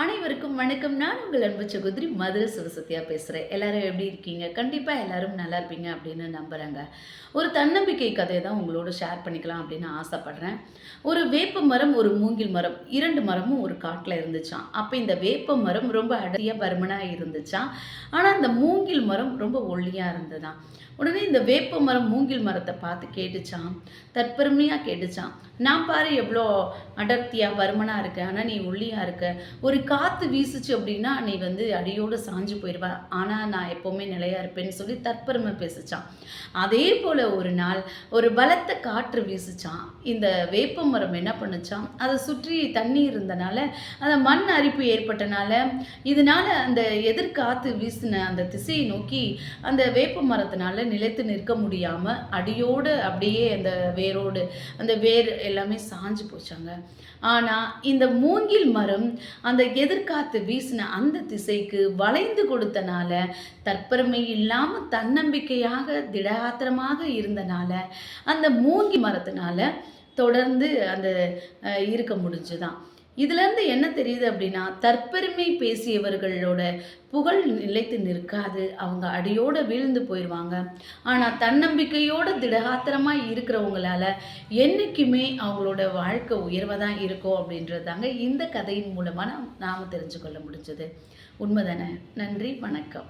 அனைவருக்கும் வணக்கம். நான் உங்கள் அன்பு சகோதரி மதுரை சிவசத்தியா பேசுகிறேன் எல்லாரும் எப்படி இருக்கீங்க? கண்டிப்பாக எல்லாரும் நல்லா இருப்பீங்க அப்படின்னு நம்புகிறேங்க ஒரு தன்னம்பிக்கை கதையை தான் உங்களோட ஷேர் பண்ணிக்கலாம் அப்படின்னு ஆசைப்பட்றேன். ஒரு வேப்ப மரம் ஒரு மூங்கில் மரம் இரண்டு மரமும் ஒரு காட்டில் இருந்துச்சான் அப்போ இந்த வேப்ப மரம் ரொம்ப அடர்த்தியாக பருமனாக இருந்துச்சான் ஆனால் இந்த மூங்கில் மரம் ரொம்ப ஒல்லியாக இருந்ததாம். உடனே இந்த வேப்ப மரம் மூங்கில் மரத்தை பார்த்து கேட்டுச்சான் தற்பெருமையாக கேட்டுச்சான் நான் பாரு எவ்வளோ அடர்த்தியாக பருமனாக இருக்கு. ஆனால் நீ ஒல்லியாக இருக்க. ஒரு காற்று வீசுச்சு அப்படின்னா நீ வந்து அடியோடு சாஞ்சு போயிடுவ ஆனால் நான் எப்போவுமே நிலையாக இருப்பேன்னு சொல்லி தற்பெருமை பேசிச்சான். அதே போல் ஒரு நாள் ஒரு பலத்த காற்று வீசிச்சான். இந்த வேப்ப மரம் என்ன பண்ணுச்சான்? அதை சுற்றி தண்ணி இருந்தனால அந்த மண் அரிப்பு ஏற்பட்டனால இதனால் அந்த எதிர்காற்று வீசின அந்த திசையை நோக்கி அந்த வேப்ப மரத்தினால நிலைத்து நிற்க முடியாமல் அடியோடு அப்படியே அந்த வேரோடு அந்த வேர் எல்லாமே சாஞ்சு போச்சாங்க. ஆனால் இந்த மூங்கில் மரம் அந்த எதிர்காத்து வீசின அந்த திசைக்கு வளைந்து கொடுத்தனால தற்பெருமை இல்லாமல் தன்னம்பிக்கையாக திடகாத்திரமாக இருந்தனால அந்த மூங்கி மரத்தினால தொடர்ந்து அந்த இருக்க முடிஞ்சுதான். இதுலேருந்து என்ன தெரியுது அப்படின்னா தற்பெருமை பேசியவர்களோட புகழ் நிலைத்து நிற்காது. அவங்க அடியோட வீழ்ந்து போயிடுவாங்க. ஆனால் தன்னம்பிக்கையோட திடகாத்திரமாக இருக்கிறவங்களால என்றைக்குமே அவங்களோட வாழ்க்கை உயர்வாக தான் இருக்கும் அப்படின்றதாங்க இந்த கதையின் மூலமாக நாம் நாம் தெரிஞ்சு கொள்ள முடிஞ்சது. உண்மைதானே? நன்றி வணக்கம்.